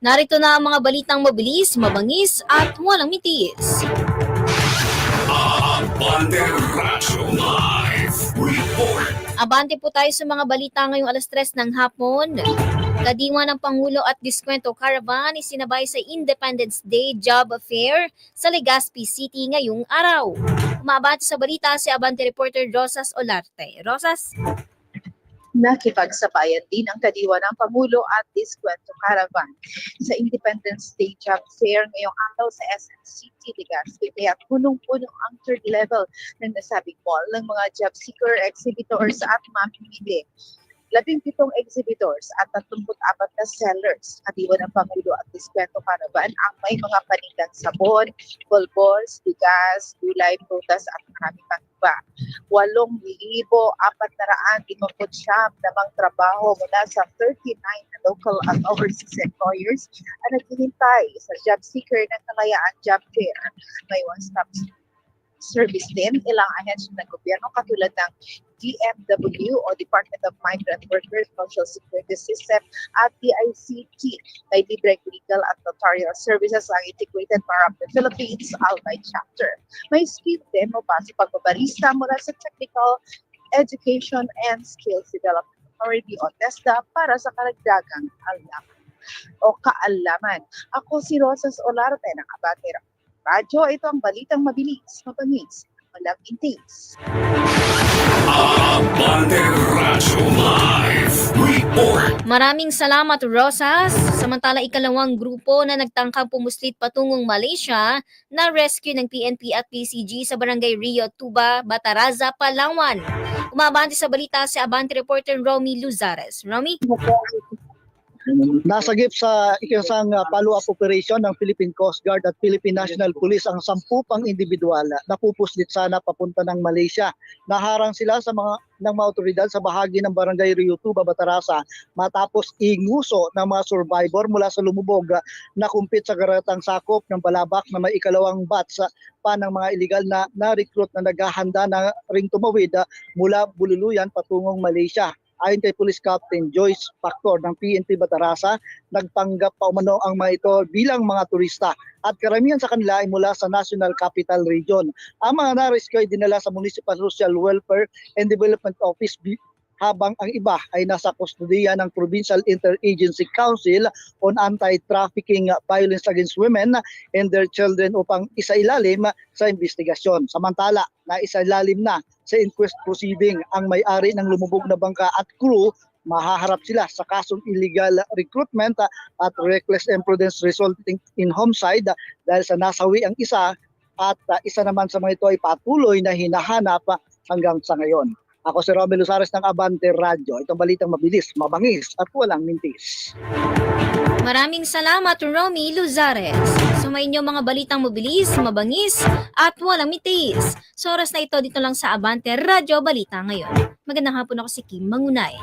Narito na ang mga balitang mabilis, mabangis at walang mitis. Abante Radyo Live Report. Abante po tayo sa mga balita ngayong alas 3 ng hapon. Kadiwa ng Pangulo at Diskwento Caravan isinabay sa Independence Day Job Fair sa Legazpi City ngayong araw. Umabante sa balita si Abante reporter Rosas Olarte. Rosas? Nakipagsabayan din ang kadiwa ng Pangulo at Diskwento Caravan sa Independence Day Job Fair ngayong araw sa SM City, Legazpi. Kaya punong-puno ang third level ng nasabing mall ng mga job seeker exhibitors at mamimili. Labing pitong exhibitors at 34 na sellers, kadiwa ng Pangulo at Diskwento Caravan ang may mga panindan sabon, bulbos, bigas, gulay, prutas at marami pang iba. 8,459 namang trabaho mula sa 39 na local at overseas employers ang naghihintay sa job seeker ng kalayaan job fair. May one-stop service din ilang ahensya ng gobyerno katulad ng DMW o Department of Migrant Workers Social Security System at DICT. May libreng legal at notarial services ang Integrated Bar of the Philippines Albay Chapter. May skill demo pa sa pagbabarista mula sa Technical Education and Skills Development Authority o TESDA para sa karagdagang alam o kaalaman. Ako si Rosas Olarte ng Abate Radyo. Ito ang balitang mabilis, mabangis, walang intis. Abante Radyo Live Report. Maraming salamat Rosas. Samantala ikalawang grupo na nagtangkang pumuslit patungong Malaysia na rescue ng PNP at PCG sa barangay Rio Tuba, Bataraza, Palawan. Umabante sa balita si Abante reporter Romy Luzares. Romy? Nasagip sa ikasang uh, follow-up operation ng Philippine Coast Guard at Philippine National Police ang sampu pang individual na pupuslit sana papunta ng Malaysia. Naharang sila sa mga ng mga otoridad sa bahagi ng Barangay Rio Tuba, Batarasa matapos inguso ng mga survivor mula sa Lumubog uh, na kumpit sa garatang sakop ng Balabak na may ikalawang batch pa ng mga illegal na na-recruit na naghahanda na ring tumawid uh, mula Bululuyan patungong Malaysia ayon kay Police Captain Joyce Factor ng PNP Batarasa, nagpanggap pa umano ang mga ito bilang mga turista at karamihan sa kanila ay mula sa National Capital Region. Ang mga na-rescue ay dinala sa Municipal Social Welfare and Development Office habang ang iba ay nasa kustodiya ng Provincial Interagency Council on Anti-Trafficking Violence Against Women and Their Children upang isailalim sa investigasyon. Samantala, naisailalim na sa inquest proceeding ang may-ari ng lumubog na bangka at crew mahaharap sila sa kasong illegal recruitment at reckless imprudence resulting in homicide dahil sa nasawi ang isa at uh, isa naman sa mga ito ay patuloy na hinahanap hanggang sa ngayon. Ako si Romel Luzares ng Abante Radio. Itong balitang mabilis, mabangis at walang mintis. Maraming salamat, Romy Luzares. Sumayin niyo mga balitang mabilis, mabangis, at walang mitis. Sa oras na ito, dito lang sa Abante Radyo Balita ngayon. Magandang hapon ako si Kim Mangunay.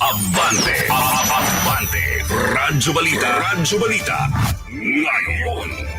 Abante, Abante, Radyo Balita, Radyo Balita, ngayon.